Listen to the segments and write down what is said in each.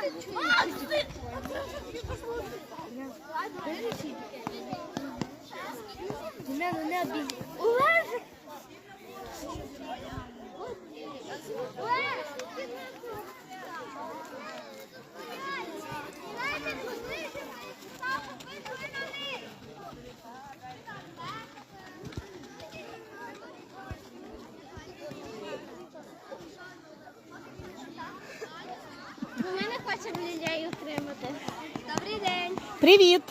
Не, хочемо людей утримати. Добрий день. Привіт!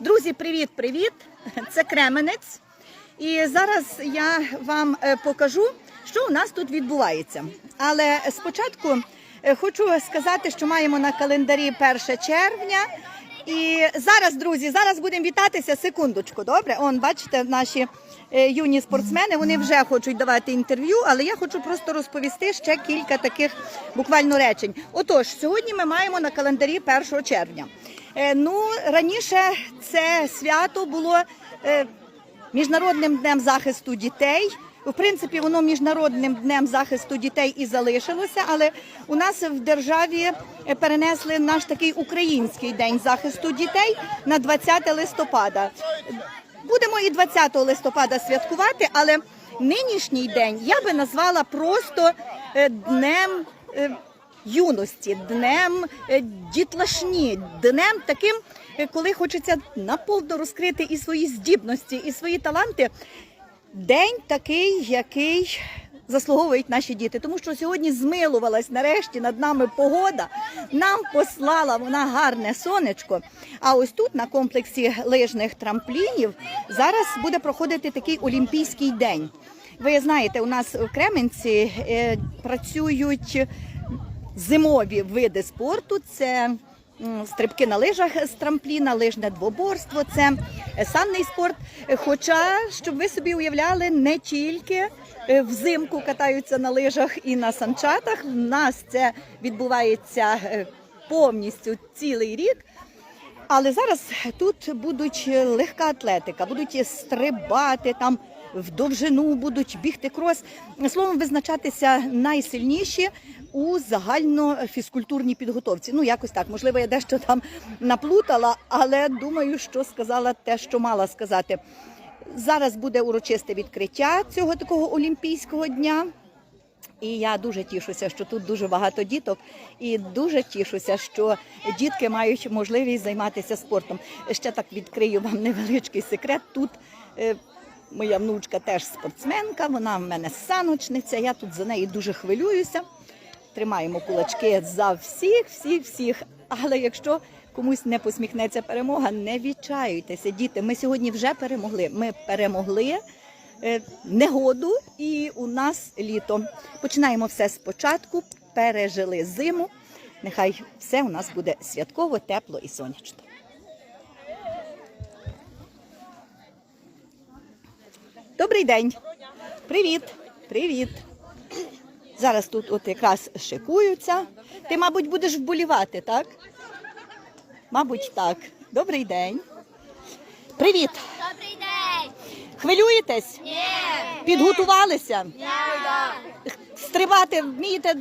Друзі, привіт, привіт! Це Кременець. І зараз я вам е, покажу, що у нас тут відбувається. Але спочатку е, хочу сказати, що маємо на календарі 1 червня. І зараз, друзі, зараз будемо вітатися. Секундочку, добре? Он, бачите, наші е, юні спортсмени вони вже хочуть давати інтерв'ю, але я хочу просто розповісти ще кілька таких буквально речень. Отож, сьогодні ми маємо на календарі 1 червня. Е, Ну, раніше це свято було е, міжнародним днем захисту дітей. В принципі, воно міжнародним днем захисту дітей і залишилося, але у нас в державі перенесли наш такий український день захисту дітей на 20 листопада. Будемо і 20 листопада святкувати, але нинішній день я би назвала просто е, днем. е, Юності, днем е, дітлашні, днем таким, коли хочеться наповно розкрити і свої здібності, і свої таланти. День такий, який заслуговують наші діти, тому що сьогодні змилувалась нарешті над нами погода. Нам послала вона гарне сонечко. А ось тут на комплексі лижних трамплінів зараз буде проходити такий олімпійський день. Ви знаєте, у нас в Кременці е, працюють зимові види спорту. Це стрибки на лижах з трампліна, лижне двоборство, це санний спорт. Хоча, щоб ви собі уявляли, не тільки е, взимку катаються на лижах і на санчатах. У нас це відбувається е, повністю цілий рік. Але зараз тут будуть легка атлетика, будуть стрибати там в довжину, будуть бігти крос. Словом, визначатися найсильніші у загальнофізкультурній підготовці. Ну, якось так. Можливо, я дещо там наплутала, але думаю, що сказала те, що мала сказати. Зараз буде урочисте відкриття цього такого олімпійського дня. І я дуже тішуся, що тут дуже багато діток, і дуже тішуся, що дітки мають можливість займатися спортом. Ще так відкрию вам невеличкий секрет. Тут е, моя внучка теж спортсменка, вона в мене саночниця. Я тут за неї дуже хвилююся. Тримаємо кулачки за всіх, всіх, всіх. Але якщо комусь не посміхнеться перемога, не відчаюйтеся, діти. Ми сьогодні вже перемогли. Ми перемогли е, негоду, і у нас літо. Починаємо все спочатку, пережили зиму. Нехай все у нас буде святково, тепло і сонячно. Добрий день. Привіт. Привіт. Зараз тут от якраз шикуються. Ти, мабуть, будеш вболівати, так? Мабуть, так. Добрий день. Привіт. Добрий день! Хвилюєтесь? Ні! Підготувалися? Так! Стрибати вмієте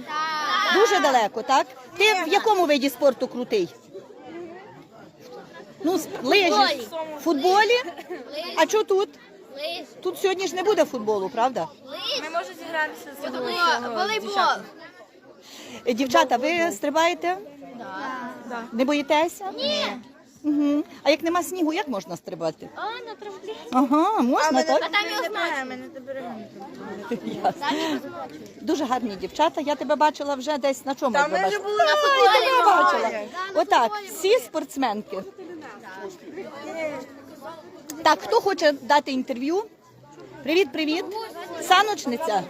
дуже далеко, так? Ти в якому виді спорту крутий? Ну, лижі. В футболі? А що тут? Тут сьогодні ж не буде футболу, правда? Ми можемо зігратися з Волейбол! Е, Дівчата, ви стрибаєте? Так. Не боїтеся? Ні! Угу. А як нема снігу, як можна стрибати? А, на трампліні. Ага, можна, А так? там його змачують. Ми не доберемо. Ясно. Дуже гарні дівчата. Я тебе бачила вже десь на чому. Та ми вже були на футболі. я тебе бачила. Отак, всі спортсменки. Так, хто хоче дати інтерв'ю? Привіт, привіт. Саночниця.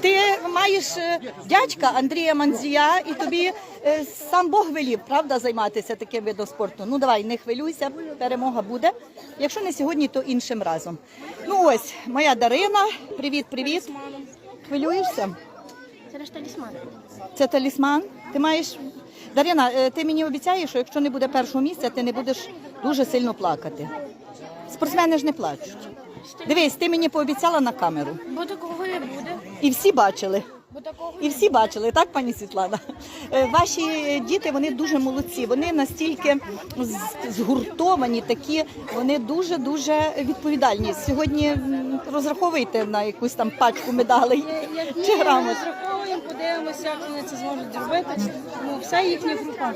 Ти маєш е, дядька Андрія Манзія, і тобі е, сам Бог велів, правда, займатися таким видом спорту. Ну давай, не хвилюйся, перемога буде. Якщо не сьогодні, то іншим разом. Ну ось, моя Дарина. Привіт, привіт. Хвилюєшся? Це наш талісман. Це талісман. Ти маєш. Дарина, е, ти мені обіцяєш, що якщо не буде першого місця, ти не будеш дуже сильно плакати. Спортсмени ж не плачуть. Дивись, ти мені пообіцяла на камеру. Бо такого не буде. І всі бачили. І всі бачили, так, пані Світлана? Е, Ваші діти вони дуже молодці. Вони настільки з- згуртовані, такі, вони дуже дуже відповідальні. Сьогодні м, розраховуйте на якусь там пачку медалей чи грамот. Розраховуємо, подивимося, як вони це зможуть зробити. Ну, все їхня група.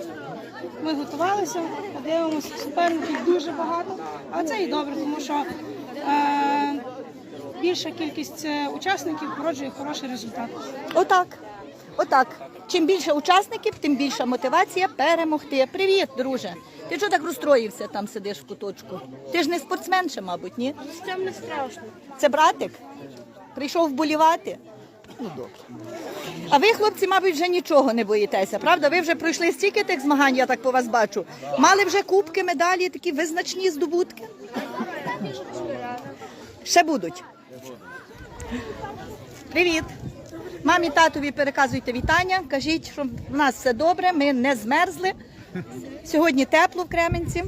Ми готувалися, подивимося, суперників дуже багато, але це і добре, тому що е, більша кількість е, учасників породжує хороший результат. Отак. Отак. Чим більше учасників, тим більша мотивація перемогти. Привіт, друже. Ти чого так розстроївся, там сидиш в куточку? Ти ж не спортсмен ще, мабуть, ні? Це не страшно. Це братик? Прийшов вболівати? Ну добре. А ви, хлопці, мабуть, вже нічого не боїтеся, правда? Ви вже пройшли стільки тих змагань, я так по вас бачу. Мали вже кубки, медалі, такі визначні здобутки. Ще будуть. Привіт. Мамі, татові переказуйте вітання. Кажіть, що в нас все добре, ми не змерзли. Сьогодні тепло в Кременці.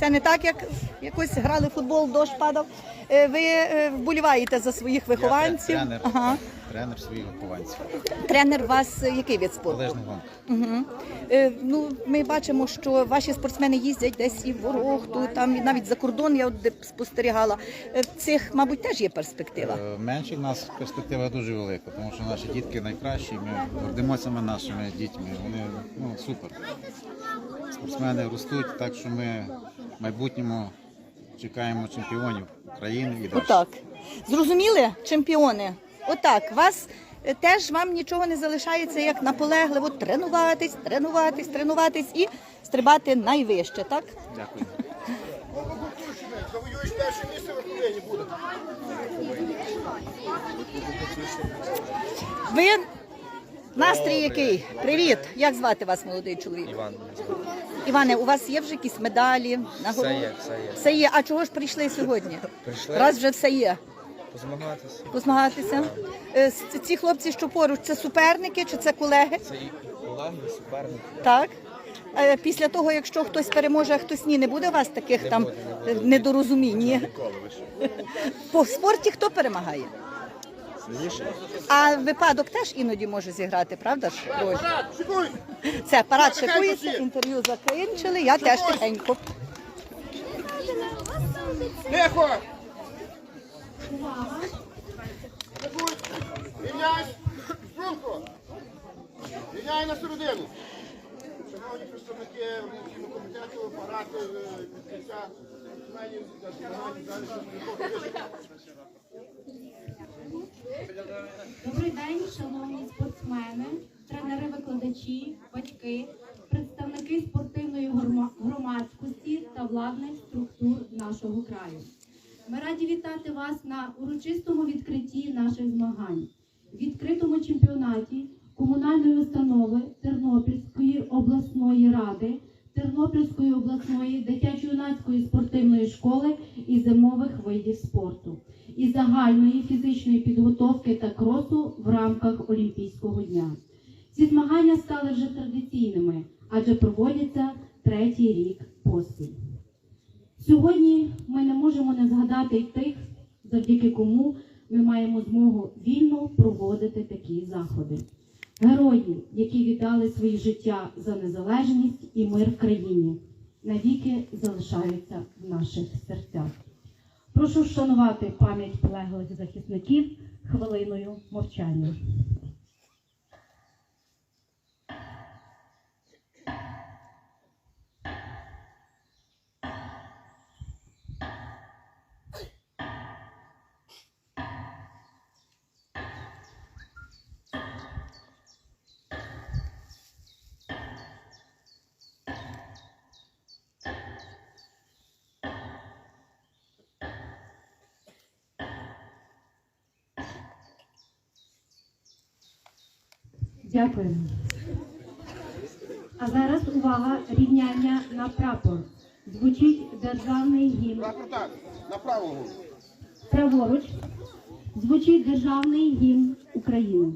Це не так, як якось грали в футбол, дощ падав. Е, Ви е, вболіваєте за своїх вихованців. Я тренер, Ага. тренер своїх вихованців. Тренер у вас е, який від спорту? Залежно вам. Угу. Е, ну, ми бачимо, що ваші спортсмени їздять десь і в Ворохту, там і навіть за кордон я от спостерігала. Е, в цих, мабуть, теж є перспектива. Е, Менше в нас перспектива дуже велика, тому що наші дітки найкращі. Ми гордимося нашими дітьми. Вони ну, супер. Спортсмени ростуть, так що ми в майбутньому чекаємо чемпіонів України і далі. Отак. Зрозуміли, чемпіони? Отак. Вас е, теж вам нічого не залишається, як наполегливо тренуватись, тренуватись, тренуватись і стрибати найвище, так? Дякую. Завоюєш перше місце в Україні буде. Ви настрій який? Привіт! Як звати вас, молодий чоловік? Іван, Іване, у вас є вже якісь медалі, все є, все є. Все є. А чого ж прийшли сьогодні? Прийшли Раз вже все є. позмагатися. Позмагатися. Е, с- Ці хлопці, що поруч, це суперники чи це колеги? Це і колеги, і суперники. Так. Е, Після того, якщо хтось переможе, а хтось ні, не буде у вас таких там е, недорозумінь? ні? По спорті хто перемагає? А випадок теж іноді може зіграти, правда ж? Шикуй! Все, парад шикується, інтерв'ю закінчили, я теж тихенько. Тихо! Струнко! На середину! Шановні представники Олімпійського комітету, апарати, е, для далі Добрий день, шановні спортсмени, тренери-викладачі, батьки, представники спортивної громадськості та владних структур нашого краю. Ми раді вітати вас на урочистому відкритті наших змагань, відкритому чемпіонаті комунальної установи Тернопільської обласної ради, Тернопільської обласної дитячо-юнацької спортивної школи і зимових видів спорту і загальної фізичної підготовки та кросу в рамках Олімпійського дня. Ці змагання стали вже традиційними, адже проводяться третій рік поспіль. Сьогодні ми не можемо не згадати й тих, завдяки кому ми маємо змогу вільно проводити такі заходи. Героїв, які віддали свої життя за незалежність і мир в країні, навіки залишаються в наших серцях. Прошу вшанувати пам'ять полеглих захисників хвилиною мовчання. Дякую. А зараз увага рівняння на прапор. Звучить державний гімн. Так, на правого. Праворуч звучить державний гімн України.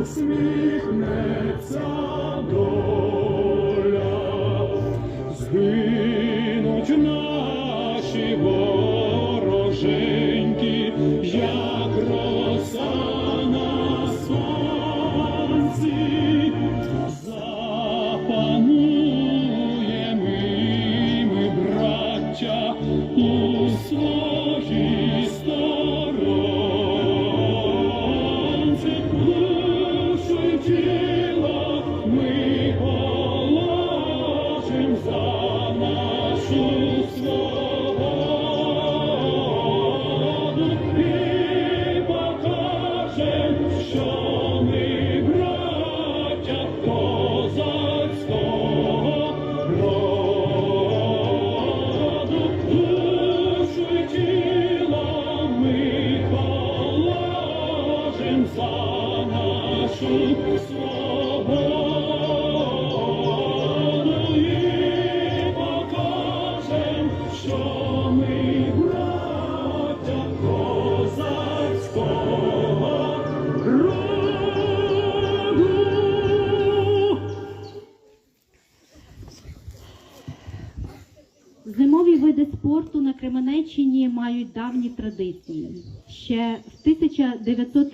усміхнеться.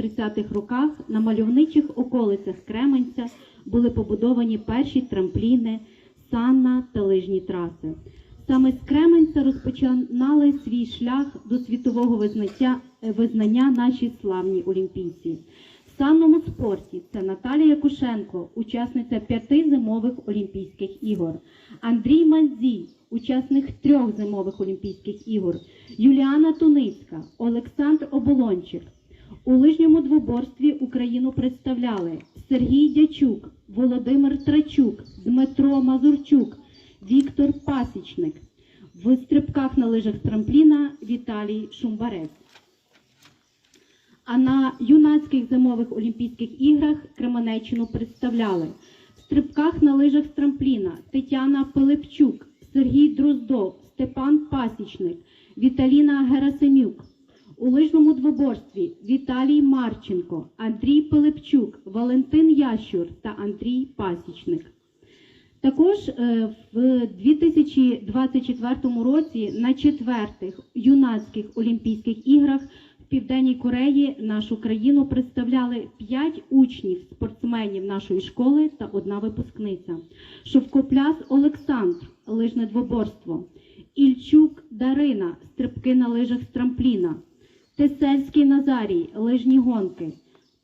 1930-х роках на мальовничих околицях Кременця були побудовані перші трампліни, санна та лижні траси. Саме з Кременця розпочинали свій шлях до світового визнаття, визнання наші славні олімпійці. В санному спорті це Наталія Якушенко, учасниця п'яти зимових Олімпійських ігор, Андрій Манзій, учасник трьох зимових Олімпійських ігор, Юліана Туницька, Олександр Оболончик. У лижньому двоборстві Україну представляли Сергій Дячук, Володимир Трачук, Дмитро Мазурчук, Віктор Пасічник. В стрибках на лижах трампліна Віталій Шумбарець. А на юнацьких зимових Олімпійських іграх Кременеччину представляли в стрибках на лижах трампліна Тетяна Пилипчук, Сергій Дроздов, Степан Пасічник, Віталіна Герасимюк. У лижному двоборстві Віталій Марченко, Андрій Пилипчук, Валентин Ящур та Андрій Пасічник. Також е, в 2024 році на четвертих юнацьких Олімпійських іграх в Південній Кореї нашу країну представляли п'ять учнів, спортсменів нашої школи та одна випускниця. Шовкопляс Олександр, лижне двоборство, Ільчук Дарина, стрибки на лижах з трампліна, Тесельський Назарій, лижні гонки,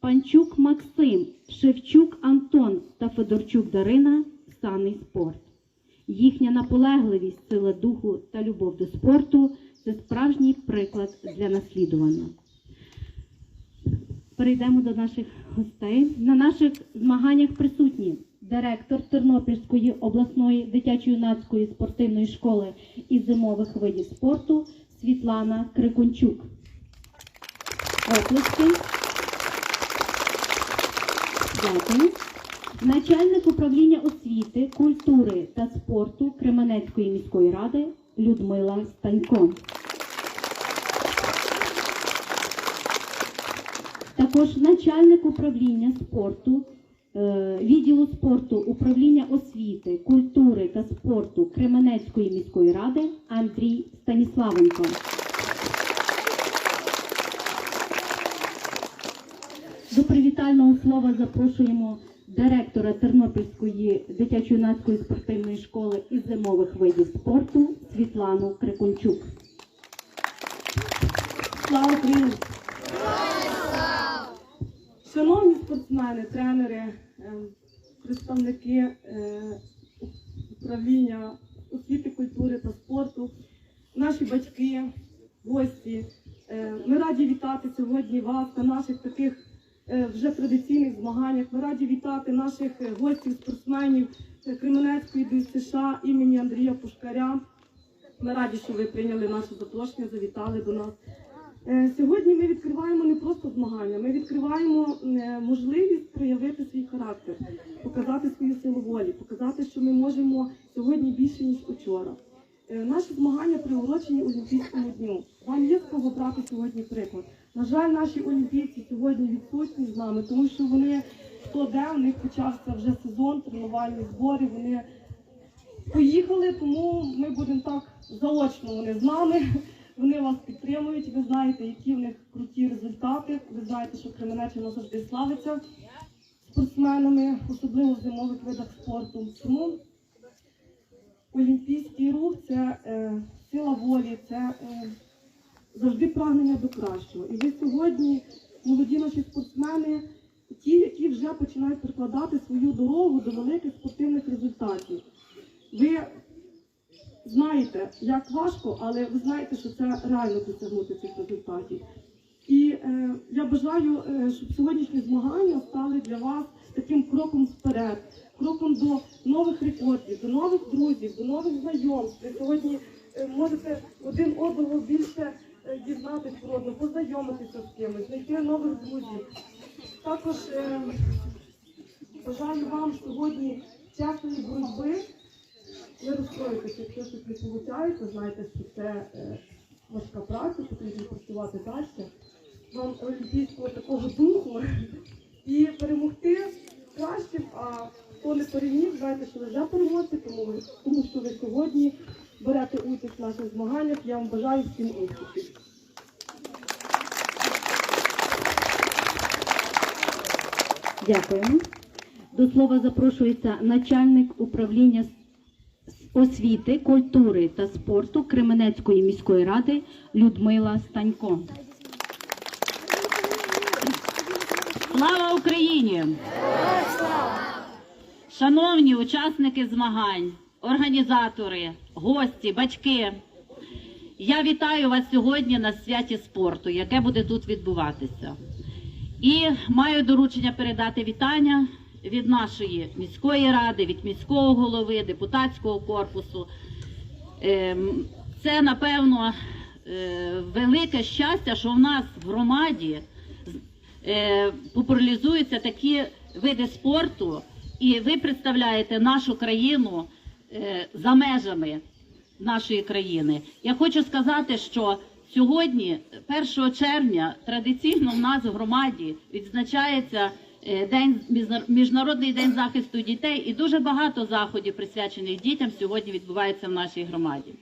Панчук Максим, Шевчук Антон та Федорчук Дарина санний спорт. Їхня наполегливість, сила духу та любов до спорту це справжній приклад для наслідування. Перейдемо до наших гостей. На наших змаганнях присутні директор Тернопільської обласної дитячо-юнацької спортивної школи із зимових видів спорту Світлана Крикунчук. Оплески. Дякую. Начальник управління освіти, культури та спорту Кременецької міської ради Людмила Станько. Також начальник управління спорту, е, відділу спорту управління освіти, культури та спорту Кременецької міської ради Андрій Станіславенко. До привітального слова запрошуємо директора Тернопільської дитячо-юнацької спортивної школи із зимових видів спорту Світлану Крикунчук. Слава Україні! Шановні спортсмени, тренери, е, представники е, управління освіти, культури та спорту, наші батьки, гості. Е, Ми раді вітати сьогодні вас на наших таких вже традиційних змаганнях. Ми раді вітати наших е, гостів, спортсменів е, Кременецької ДСШ імені Андрія Пушкаря. Ми раді, що ви прийняли наше запрошення, завітали до нас. Е, Сьогодні ми відкриваємо не просто змагання, ми відкриваємо е, можливість проявити свій характер, показати свою силу волі, показати, що ми можемо сьогодні більше ніж учора. Е, Наші змагання приурочені Олімпійському дню. Вам є з кого брати сьогодні приклад. На жаль, наші олімпійці сьогодні відсутні з нами, тому що вони хто де у них почався вже сезон, тренувальні збори. Вони поїхали, тому ми будемо так заочно вони з нами. Вони вас підтримують, ви знаєте, які в них круті результати. Ви знаєте, що Кременеччина завжди славиться спортсменами, особливо в зимових видах спорту. Тому олімпійський рух це е, сила волі, це е, завжди прагнення до кращого. І ви сьогодні, молоді наші спортсмени, ті, які вже починають прикладати свою дорогу до великих спортивних результатів. Ви знаєте, як важко, але ви знаєте, що це реально досягнути цих результатів. І е, я бажаю, е, щоб сьогоднішні змагання стали для вас таким кроком вперед, кроком до нових рекордів, до нових друзів, до нових знайомств. Ви сьогодні е, можете один одного більше дізнатись про одного, познайомитися з кимось, знайти нових друзів. Також е, бажаю вам сьогодні чесної боротьби. Не розстроїтеся, якщо щось не виходить, знайте, що це е, важка праця, потрібно працювати далі. Вам олімпійського такого духу і перемогти кращим, а хто не переміг, знайте, що ви вже тому, тому що ви сьогодні берете участь в наших змаганнях. Я вам бажаю всім успіхів. Дякуємо. До слова запрошується начальник управління освіти, культури та спорту Кременецької міської ради Людмила Станько. Слава Україні! Шановні учасники змагань, організатори, гості, батьки. Я вітаю вас сьогодні на святі спорту, яке буде тут відбуватися. І маю доручення передати вітання від нашої міської ради, від міського голови, депутатського корпусу. Ем, Це, напевно, е, велике щастя, що в нас в громаді е, популяризуються такі види спорту, і ви представляєте нашу країну за межами нашої країни. Я хочу сказати, що сьогодні, 1 червня, традиційно в нас в громаді відзначається е, день Міжнар- міжнародний день захисту дітей, і дуже багато заходів присвячених дітям сьогодні відбувається в нашій громаді.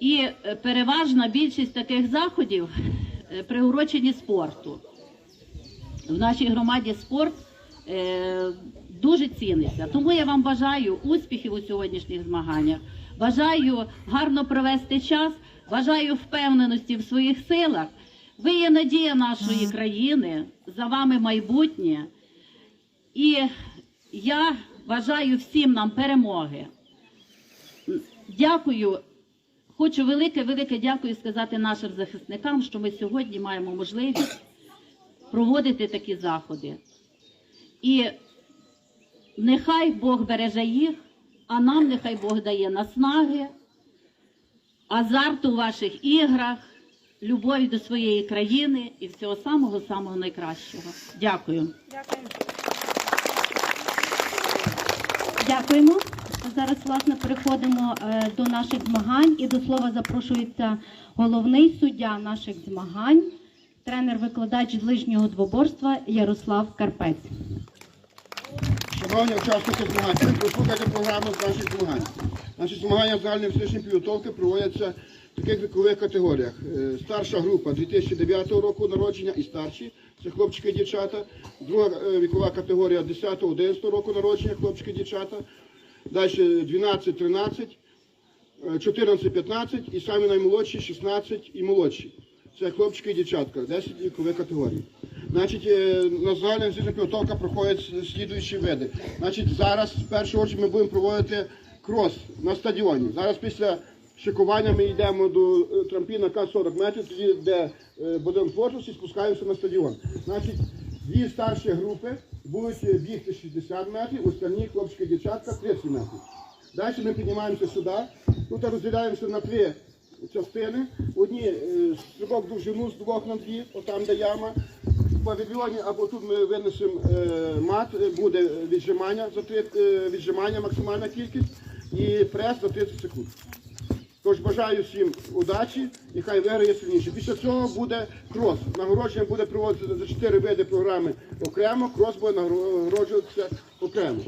І е, переважна більшість таких заходів е, приурочені спорту. В нашій громаді спорт е, дуже ціниться. Тому я вам бажаю успіхів у сьогоднішніх змаганнях. Бажаю гарно провести час, бажаю впевненості в своїх силах. Ви є надія нашої країни, за вами майбутнє. І я бажаю всім нам перемоги. Дякую. Хочу велике, велике дякую сказати нашим захисникам, що ми сьогодні маємо можливість проводити такі заходи. І нехай Бог береже їх, а нам нехай Бог дає наснаги, азарт у ваших іграх, любові до своєї країни і всього самого самого найкращого. Дякую. Дякуємо. Зараз власне переходимо е, до наших змагань і до слова запрошується головний суддя наших змагань, тренер-викладач з ближнього двоборства Ярослав Карпець. Шановні учасники змагань, послухайте програму з наших змагань. Наші змагання загальної фізичної підготовки проводяться в таких вікових категоріях. Е, Старша група 2009 року народження і старші, це хлопчики і дівчата. Друга е, вікова категорія 10-11 року народження, хлопчики і дівчата. Далі 12-13, е, 14-15 і самі наймолодші 16 і молодші. Це хлопчики і дівчатка, 10 вікових категорій. Значить, е, на загальна фізична підготовка проходять слідуючі види. Значить, зараз в першу чергу ми будемо проводити крос на стадіоні. Зараз після шикування ми йдемо до е, трампліна К-40 метрів, тоді де е, будемо творчості, спускаємося на стадіон. Значить, дві старші групи будуть бігти 60 метрів, остальні хлопчики і дівчатка 30 метрів. Далі ми піднімаємося сюди. Тут розділяємося на три частини. Одні е, стрибок довжину з двох на дві, отам де яма. В павільйоні або тут ми винесемо е, мат, е, буде віджимання е, віджимання, максимальна кількість, і прес за 30 секунд. Тож бажаю всім удачі і хай виграє сильніше. Після цього буде крос. Нагородження буде проводитися за чотири види програми окремо, крос буде нагороджуватися окремо.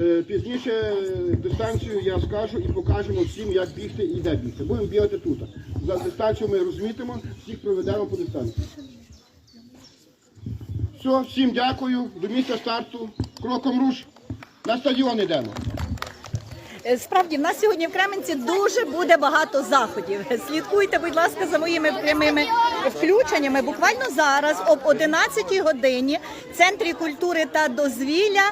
Е, Пізніше дистанцію я скажу і покажемо всім, як бігти і де бігти. Будемо бігати тут. За дистанцію ми розмітимо, всіх проведемо по дистанції. Все, всім дякую. До місця старту. Кроком руш. На стадіон йдемо. Е, Справді, в нас сьогодні в Кременці дуже буде багато заходів. Слідкуйте, будь ласка, за моїми прямими включеннями. Буквально зараз, об 11 годині, в центрі культури та дозвілля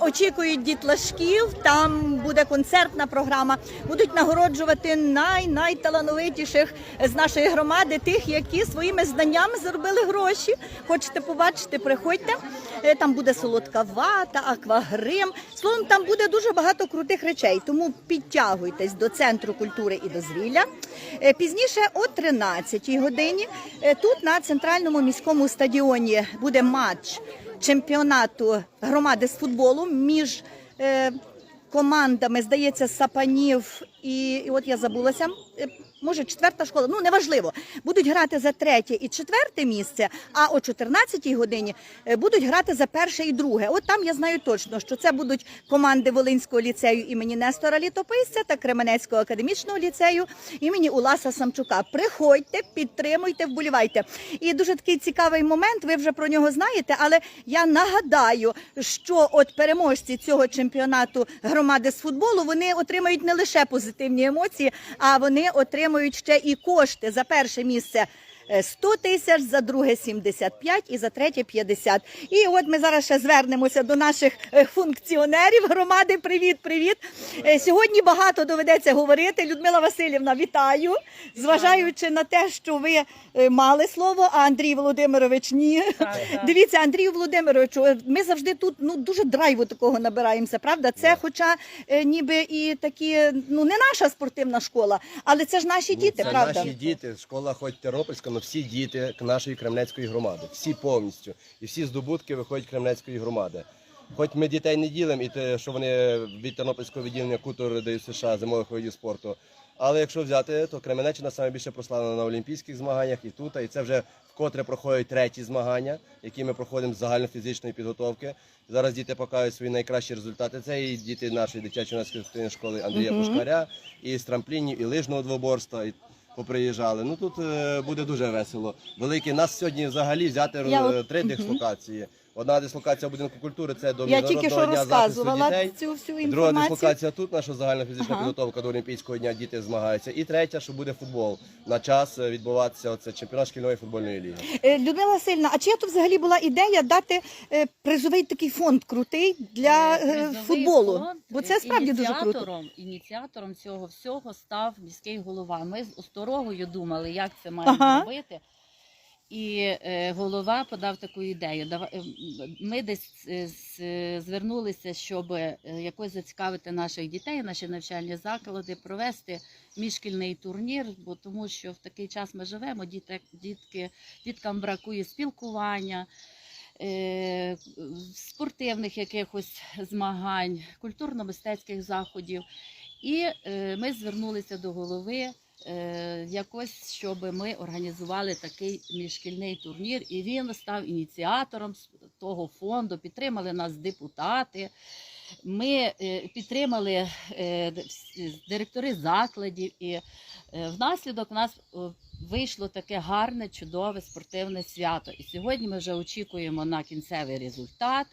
очікують дітлашків. Там буде концертна програма. Будуть нагороджувати най-найталановитіших з нашої громади, тих, які своїми знаннями заробили гроші. Хочете побачити, приходьте. Е, Там буде солодка вата, аквагрим. Словом, там буде дуже багато крутих речей. Тому підтягуйтесь до центру культури і дозвілля. Е, Пізніше о 13-й годині е, тут на центральному міському стадіоні буде матч чемпіонату громади з футболу між е, командами, здається, Сапанів і, і от я забулася. Може, четверта школа, ну неважливо. Будуть грати за третє і четверте місце, а о 14-й годині е, будуть грати за перше і друге. От там я знаю точно, що це будуть команди Волинського ліцею імені Нестора Літописця та Кременецького академічного ліцею імені Уласа Самчука. Приходьте, підтримуйте, вболівайте. І дуже такий цікавий момент. Ви вже про нього знаєте, але я нагадаю, що от переможці цього чемпіонату громади з футболу вони отримають не лише позитивні емоції, а вони отримують ще і кошти за перше місце. Е, 100 тисяч, за друге 75 і за третє 50. І от ми зараз ще звернемося до наших е, функціонерів громади. Привіт, привіт. Е, Сьогодні багато доведеться говорити. Людмила Васильівна, вітаю. Зважаючи на те, що ви е, мали слово, а Андрій Володимирович ні. Дивіться, Андрію Володимировичу, е, ми завжди тут ну дуже драйву такого набираємося, правда? Це, хоча е, ніби і такі, ну не наша спортивна школа, але це ж наші діти, Це правда? наші діти, школа хоч Тернопільська, але всі діти нашої Кремнецької громади. Всі повністю. І всі здобутки виходять Кремнецької громади. Хоч ми дітей не ділимо, і те, що вони від Тернопільського відділення кутур дають США зимових видів спорту. Але якщо взяти, то Кременеччина саме більше прославлена на олімпійських змаганнях і тут. І це вже вкотре проходять треті змагання, які ми проходимо з загальнофізичної підготовки. Зараз діти показують свої найкращі результати. Це і діти нашої дитячої спортивної школи Андрія Пушкаря, і з трамплінів, і лижного двоборства. І поприїжджали. Ну тут е, буде дуже весело. Великий нас сьогодні взагалі взяти Я роз- от- три дислокації. Одна дислокація будинку культури це до Я тільки що міжнародного дня захисту розказувала дітей. цю всю Друга інформацію. дислокація тут наша загальна фізична Ага. підготовка до Олімпійського дня. Діти змагаються. І третя, що буде футбол на час е, відбуватися. Оце чемпіонат шкільної футбольної ліги. Е, Людмила Васильівна, а чия тут взагалі була ідея дати е, призовий такий фонд крутий для е, Призовий футболу? фонд, Бо це справді дуже круто. ініціатором, Ініціатором цього всього став міський голова. Ми з осторогою думали, як це маємо Ага. робити. І е, голова подав таку ідею. Е, Ми десь е, звернулися, щоб якось зацікавити наших дітей, наші навчальні заклади, провести міжшкільний турнір, бо тому що в такий час ми живемо, діти, дітки, діткам бракує спілкування. Спортивних якихось змагань, культурно-мистецьких заходів. І ми звернулися до голови якось, щоб ми організували такий міжшкільний турнір, і він став ініціатором того фонду. Підтримали нас депутати. Ми е, підтримали е, директори закладів, і е, внаслідок нас е, вийшло таке гарне, чудове спортивне свято. І сьогодні ми вже очікуємо на кінцевий результат.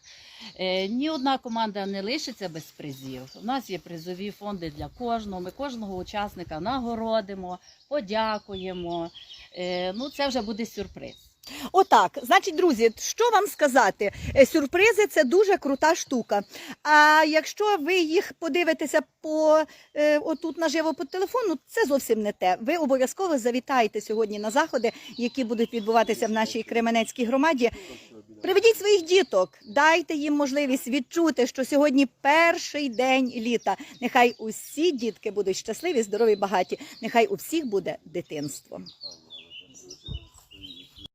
Е, Ні одна команда не лишиться без призів. У нас є призові фонди для кожного. Ми кожного учасника нагородимо, подякуємо. Е, Ну, це вже буде сюрприз. Отак, значить, друзі, що вам сказати? Е, Сюрпризи це дуже крута штука. А якщо ви їх подивитеся по е, отут наживо по телефону, це зовсім не те. Ви обов'язково завітаєте сьогодні на заходи, які будуть відбуватися в нашій Кременецькій громаді. Приведіть своїх діток, дайте їм можливість відчути, що сьогодні перший день літа. Нехай усі дітки будуть щасливі, здорові, багаті. Нехай у всіх буде дитинство.